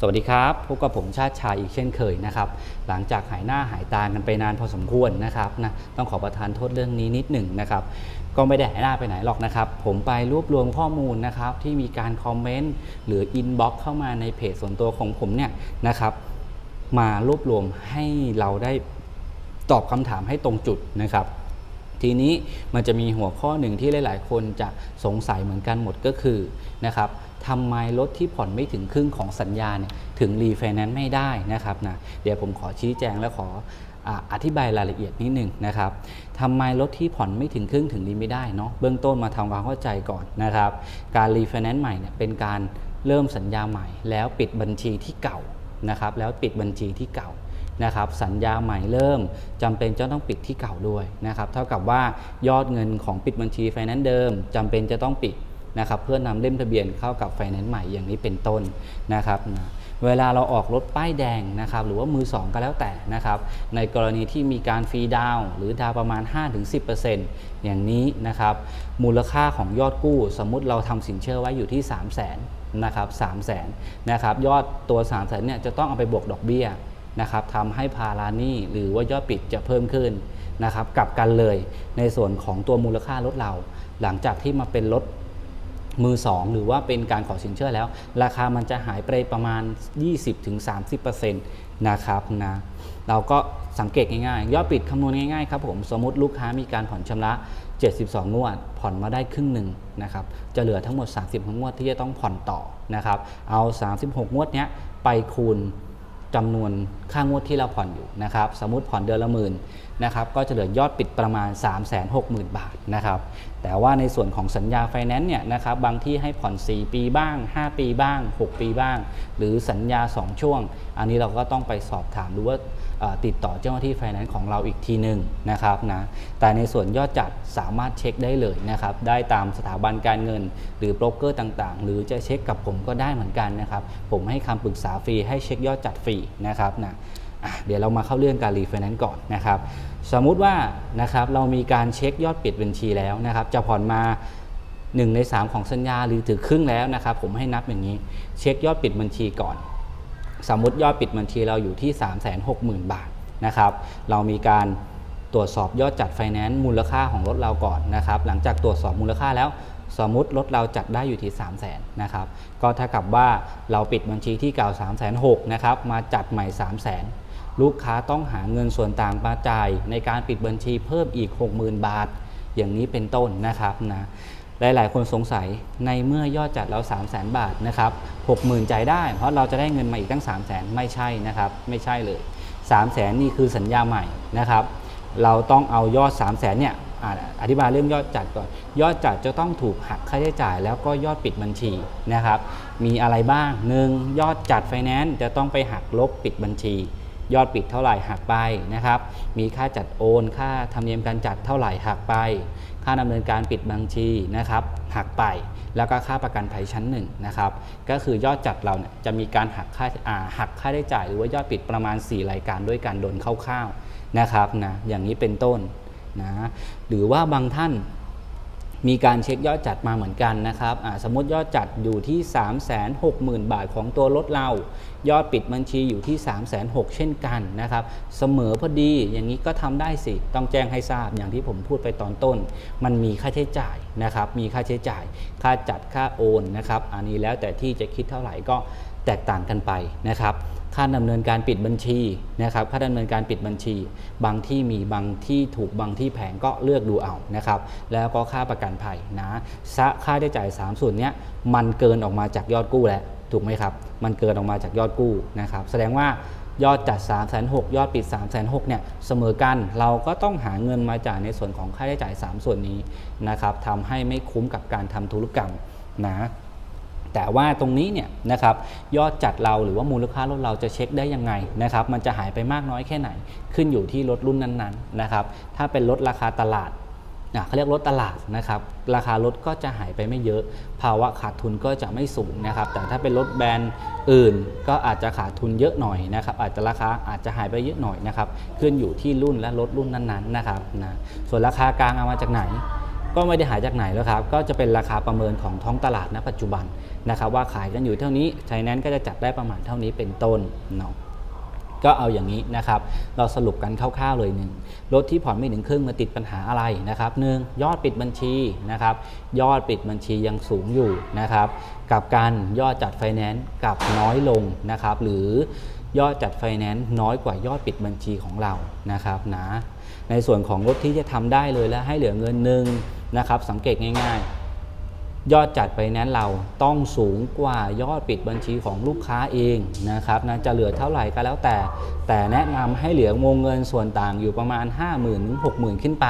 สวัสดีครับพบกับผมชาติชายอีกเช่นเคยนะครับ หลังจากหายหน้าหายตากันไปนานพอสมควรนะครับนะต้องขอประทานโทษเรื่องนี้นิดหนึ่งนะครับ ก็ไม่ได้หายหน้าไปไหนหรอกนะครับ ผมไปรวบรวมข้อมูลนะครับ ที่มีการคอมเมนต์หรืออินบ็อกเข้ามาในเพจส่วนตัวของผมเนี่ยนะครับ มารวบรวมให้เราได้ตอบคำถามให้ตรงจุดนะครับทีนี้มันจะมีหัวข้อหนึ่งที่หลาย ๆ คนจะสงสัยเหมือนกันหมดก็คือนะครับ ทำไมรถที่ผ่อนไม่ถึงครึ่งของสัญญาเนี่ยถึงรีไฟแนนซ์ไม่ได้นะครับนะเดี๋ยวผมขอชี้แจงและขอออธิบายรายละเอียดนิดหนึ่งนะครับทำไมรถที่ผ่อนไม่ถึงครึ่งถึงรีไม่ได้เนาะเบื้องต้นมาทำความเข้าใจก่อนนะครับ การรีไฟแนนซ์ใหม่เนี่ยเป็นการเริ่มสัญญาใหม่ แล้วปิดบัญชีที่เก่านะครับ แล้วปิดบัญชีที่เก่านะครับสัญญาใหม่เริ่มจำเป็นจะต้องปิดที่เก่าด้วยนะครับเท่ากับว่ายอดเงินของปิดบัญชีไฟแนนซ์เดิมจำเป็นจะต้องปิด นะครับเพื่อนำเล่มทะเบียนเข้ากับไฟแนนซ์ใหม่อย่างนี้เป็นต้นนะครับนะเวลาเราออกรถป้ายแดงนะครับหรือว่ามือสองก็แล้วแต่นะครับในกรณีที่มีการฟรีดาวหรือดาวประมาณ 5-10%อย่างนี้นะครับมูลค่าของยอดกู้สมมุติเราทำสินเชื่อไว้อยู่ที่ 3 0 0 0 0 0นะครับ3 0 0 0 0 0นะครับยอดตัว 3 0 0 0 0 0เนี่ยจะต้องเอาไปบวกดอกเบี้ยนะครับทำให้ภารานี้หรือว่ายอดปิดจะเพิ่มขึ้นนะครับกลับกันเลยในส่วนของตัวมูลค่ารถเรา หลังจากที่มาเป็นรถ มือสองหรือว่าเป็นการขอสินเชื่อแล้ว ราคามันจะหายไปประมาณ 20-30%นะครับนะเราก็สังเกตง่ายๆ ยอดปิดคำนวณง่ายๆครับผมสมมติลูกค้ามีการผ่อนชำระ 72 งวด ผ่อนมาได้ครึ่งหนึ่งนะครับจะเหลือทั้งหมด 30 งวดที่จะต้องผ่อนต่อนะครับเอา 36 งวดเนี้ยไปคูณ จำนวนค่างวดที่เราผ่อนอยู่นะครับสมมติผ่อนเดือนละหมื่นนะครับก็จะเหลือยอดปิดประมาณ 3 6 0 0 0 0 บาทนะครับแต่ว่าในส่วนของสัญญาไฟแนนซ์เนี่ยนะครับบางที่ให้ผ่อน 4 ปีบ้าง 5 ปีบ้าง 6 ปีบ้าง หรือสัญญา 2 ช่วง อันนี้เราก็ต้องไปสอบถามดูว่า ติดต่อเจ้าหน้าที่ไฟแนนซ์ของเราอีกทีหนึ่งนะครับนะแต่ในส่วนยอดจัดสามารถเช็คได้เลยนะครับได้ตามสถาบันการเงิน หรือโบรกเกอร์ต่างๆ หรือจะเช็คกับผมก็ได้เหมือนกันนะครับผมให้คำปรึกษาฟรีให้เช็คยอดจัดฟรีนะครับนะเดี๋ยวเรามาเข้าเรื่องการรีไฟแนนซ์ก่อนนะครับสมมุติว่านะครับเรามีการเช็คยอดปิดบัญชีแล้วนะครับจะผ่อนมา1ใน3 ของสัญญาหรือถึงครึ่งแล้วนะครับผมให้นับอย่างนี้ เช็คยอดปิดบัญชีก่อน สมมติยอดปิดบัญชีเราอยู่ที่ 360,000 บาทนะครับ เรามีการตรวจสอบยอดจัดไฟแนนซ์มูลค่าของรถเราก่อนนะครับ หลังจากตรวจสอบมูลค่าแล้ว สมมติรถเราจัดได้อยู่ที่ 3 0 0 0 0นนะครับ ก็เท่ากับว่าเราปิดบัญชีที่เก่า 3 6 0 0 0นะครับ มาจัดใหม่ 3 0 0 0 0 0 ลูกค้าต้องหาเงินส่วนต่างมาจ่ายในการปิดบัญชีเพิ่มอีก 60,000 บาท อย่างนี้เป็นต้นนะครับนะ หลายๆ คนสงสัยในเมื่อยอดจัดเรา3 0 0 0 0 0 บาทนะครับ60,000จ่ายได้ เพราะเราจะได้เงินมาอีกตั้ง 3 0 0 0 0 0 ไม่ใช่นะครับ ไม่ใช่เลย 3 0 0 0 0 0 นี่คือสัญญาใหม่นะครับ เราต้องเอายอด 3 0 0 0 0 0 เนี่ยอ่าอธิบายเรื่องยอดจัดก่อน ยอดจัดจะต้องถูกหักค่าใช้จ่าย แล้วก็ยอดปิดบัญชีนะครับ มีอะไรบ้าง 1. ยอดจัดไฟแนนซ์จะต้องไปหักลบปิดบัญชี ยอดปิดเท่าไหร่หักไปนะครับ มีค่าจัดโอน ค่าธรรมเนียมการจัดเท่าไหร่หักไป ค่าดำเนินการปิดบัญชีนะครับหักไปแล้วก็ค่าประกันภัยชั้นหนึ่งนะครับก็คือยอดจัดเราเนี่ยจะมีการหักค่าาหักค่าได้จ่าย หรือว่ายอดปิดประมาณ 4 รายการด้วยกันโดนคร่าวๆนะครับนะอย่างนี้เป็นต้นนะหรือว่าบางท่าน มีการเช็คยอดจัดมาเหมือนกันนะครับสมมติยอดจัดอยู่ที่ 3 6 0 0 0 0 บาทของตัวรถเรา ยอดปิดบัญชีอยู่ที่ 3 6 0 0 0เช่นกันนะครับ เสมอพอดีอย่างนี้ก็ทำได้สิ ต้องแจ้งให้ทราบอย่างที่ผมพูดไปตอนต้น มันมีค่าใช้จ่ายนะครับ มีค่าใช้จ่าย ค่าจัดค่าโอนนะครับ อันนี้แล้วแต่ที่จะคิดเท่าไหร่ก็แตกต่างกันไปนะครับ ค่าดำเนินการปิดบัญชีนะครับค่าดำเนินการปิดบัญชี บางที่มีบางที่ถูกบางที่แพงก็เลือกดูเอานะครับแล้วก็ค่าประกันภัยนะซะค่าได้จ่าย 3 ส่วนนี้มันเกินออกมาจากยอดกู้แล้วถูกไหมครับมันเกินออกมาจากยอดกู้นะครับแสดงว่ายอดจัด 3 6 0 0 0ยอดปิด 3 6 0 0 0เนี่ยเสมอกันเราก็ต้องหาเงินมาจ่ายในส่วนของค่าใช้จ่าย 3 ส่วนนี้นะครับทำให้ไม่คุ้มกับการทำธุรกรรมนะ แต่ว่าตรงนี้เนี่ยนะครับยอดจัดเราหรือว่ามูลค่ารถเราจะเช็คได้ยังไงนะครับมันจะหายไปมากน้อยแค่ไหน ขึ้นอยู่ที่รถรุ่นนั้นๆนะครับถ้าเป็นรถราคาตลาดเขาเรียกรถตลาดนะครับราคารถก็จะหายไปไม่เยอะ ภาวะขาดทุนก็จะไม่สูงนะครับแต่ถ้าเป็นรถแบรนด์อื่นก็อาจจะขาดทุนเยอะหน่อยนะครับอาจจะราคาอาจจะหายไปเยอะหน่อยนะครับขึ้นอยู่ที่รุ่นและรถรุ่นนั้นๆนะครับนะส่วนราคากลางเอามาจากไหน ก็ไม่ได้หายจากไหนแล้วครับ ก็จะเป็นราคาประเมินของท้องตลาดณปัจจุบันนะครับว่าขายกันอยู่เท่านี้ไฟแนนซ์ก็จะจัดได้ประมาณเท่านี้เป็นต้นเนาะก็เอาอย่างนี้นะครับ เราสรุปกันคร่าวๆเลยหนึ่งรถที่ผ่อนไม่ถึงครึ่งมาติดปัญหาอะไรนะครับหนึ่งยอดปิดบัญชีนะครับ ยอดปิดบัญชียังสูงอยู่นะครับกับการยอดจัดไฟแนนซ์กับน้อยลงนะครับ หรือยอดจัดไฟแนนซ์น้อยกว่ายอดปิดบัญชีของเรานะครับนะในส่วนของรถที่จะทำได้เลยและให้เหลือเงินหนึ่ง นะครับ สังเกตง่ายๆ ยอดจัดไปแนนเราต้องสูงกว่ายอดปิดบัญชีของลูกค้าเองนะครับนะจะเหลือเท่าไหร่ก็แล้วแต่ แต่แนะนำให้เหลือวงเงินส่วนต่างอยู่ประมาณ 5 0,000ื่นถึงหกหมื่นขึ้นไป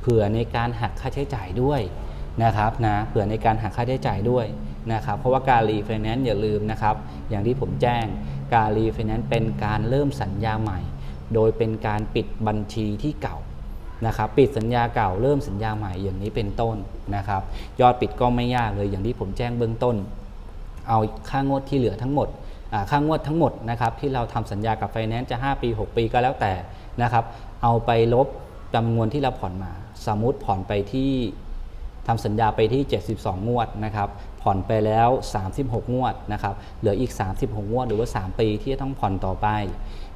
เผื่อในการหักค่าใช้จ่ายด้วยนะครับนะเผื่อในการหักค่าใช้จ่ายด้วยนะครับเพราะว่าการรีไฟแนนซ์อย่าลืมนะครับ อย่างที่ผมแจ้งการรีไฟแนนซ์เป็นการเริ่มสัญญาใหม่ โดยเป็นการปิดบัญชีที่เก่า นะครับปิดสัญญาเก่าเริ่มสัญญาใหม่อย่างนี้เป็นต้นนะครับยอดปิดก็ไม่ยากเลยอย่างที่ผมแจ้งเบื้องต้น เอาค่างวดที่เหลือทั้งหมดอ่าค่างวดทั้งหมดนะครับที่เราทำสัญญากับไฟแนนซ์จะ 5 ปี 6 ปีก็แล้วแต่นะครับเอาไปลบจำนวนที่เราผ่อนมา สมมติผ่อนไปที่ทำสัญญาไปที่ 72 งวดนะครับ ผ่อนไปแล้ว 36 งวดนะครับ เหลืออีก 36 งวด หรือว่า 3 ปีที่จะต้องผ่อนต่อไป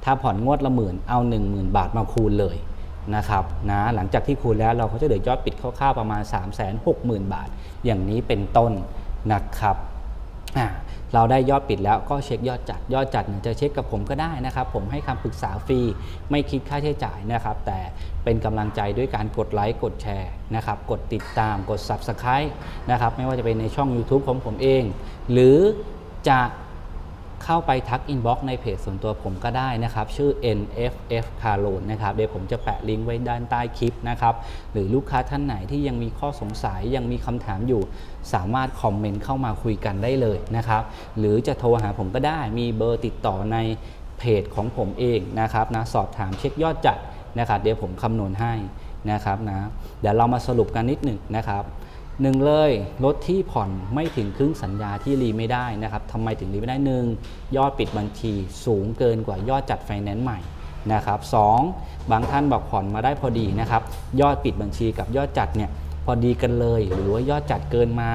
ถ้าผ่อนงวดละหมื่น เอา 10,000 บาทมาคูณเลย นะครับนะหลังจากที่คูณแล้วเราก็จะเหลือยอดปิดคร่าวๆประมาณ 3 6 0 0 0 0 บาท อย่างนี้เป็นต้นนะครับเราได้ยอดปิดแล้วก็เช็คยอดจัดยอดจัดเนี่ยจะเช็คกับผมก็ได้นะครับ ผมให้คำปรึกษาฟรีไม่คิดค่าใช้จ่ายนะครับ แต่เป็นกำลังใจด้วยการกดไลค์กดแชร์นะครับ กดติดตามกด Subscribe นะครับ ไม่ว่าจะเป็นในช่อง YouTube ของผมเอง หรือจะ เข้าไปทักอินบ็อกซ์ในเพจส่วนตัวผมก็ได้นะครับ ชื่อ NFF Car Loan นะครับ เดี๋ยวผมจะแปะลิงก์ไว้ด้านใต้คลิปนะครับ หรือลูกค้าท่านไหนที่ยังมีข้อสงสัยยังมีคำถามอยู่ สามารถคอมเมนต์เข้ามาคุยกันได้เลยนะครับ หรือจะโทรหาผมก็ได้มีเบอร์ติดต่อในเพจของผมเองนะครับนะสอบถามเช็คยอดจัดนะครับ เดี๋ยวผมคำนวณให้นะครับนะเดี๋ยวเรามาสรุปกันนิดหนึ่งนะครับ หนึ่งเลยรถที่ผ่อนไม่ถึงครึ่งสัญญาที่รีไม่ได้นะครับทำไมถึงรีไม่ได้หนึ่งยอดปิดบัญชีสูงเกินกว่ายอดจัดไฟแนนซ์ใหม่นะครับสองบางท่านบอกผ่อนมาได้พอดีนะครับ ยอดปิดบัญชีกับยอดจัดเนี่ยพอดีกันเลย หรือว่ายอดจัดเกินมา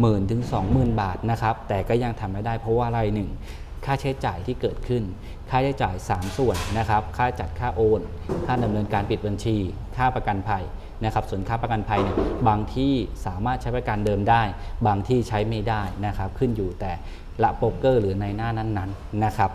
หมื่นถึง20,000 บาทนะครับ แต่ก็ยังทำไม่ได้เพราะว่าอะไรหนึ่งค่าใช้จ่ายที่เกิดขึ้น ค่าใช้จ่าย 3 ส่วนนะครับ ค่าจัดค่าโอน ค่าดำเนินการปิดบัญชี ค่าประกันภัย นะครับส่วนค่าประกันภัยเนี่ยบางที่สามารถใช้ประกันเดิมได้ บางที่ใช้ไม่ได้นะครับขึ้นอยู่แต่ละโปรกเกอร์หรือในหน้านั้นๆนะครับ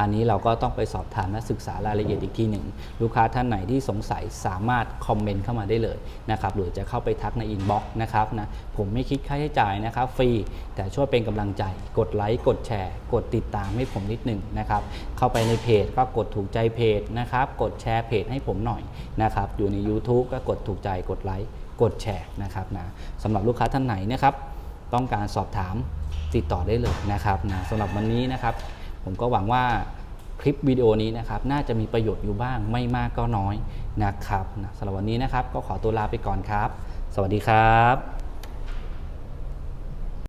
อันนี้เราก็ต้องไปสอบถามและศึกษารายละเอียดอีกทีหนึ่ง ลูกค้าท่านไหนที่สงสัยสามารถคอมเมนต์เข้ามาได้เลยนะครับหรือจะเข้าไปทักในอินบ็อกซ์นะครับนะผมไม่คิดค่าใช้จ่ายนะครับฟรีแต่ช่วยเป็นกำลังใจ กดไลค์กดแชร์ กดติดตามให้ผมนิดหนึ่งนะครับเข้าไปในเพจก็กดถูกใจเพจนะครับกดแชร์เพจให้ผมหน่อยนะครับอยู่ใน YouTube ก็กดถูกใจกดไลค์กดแชร์นะครับนะสำหรับลูกค้าท่านไหนนะครับ ต้องการสอบถามติดต่อได้เลยนะครับนะสำหรับวันนี้นะครับ ผมก็หวังว่าคลิปวิดีโอนี้นะครับน่าจะมีประโยชน์อยู่บ้างไม่มากก็น้อยนะครับสำหรับวันนี้นะครับ ก็ขอตัวลาไปก่อนครับ สวัสดีครับ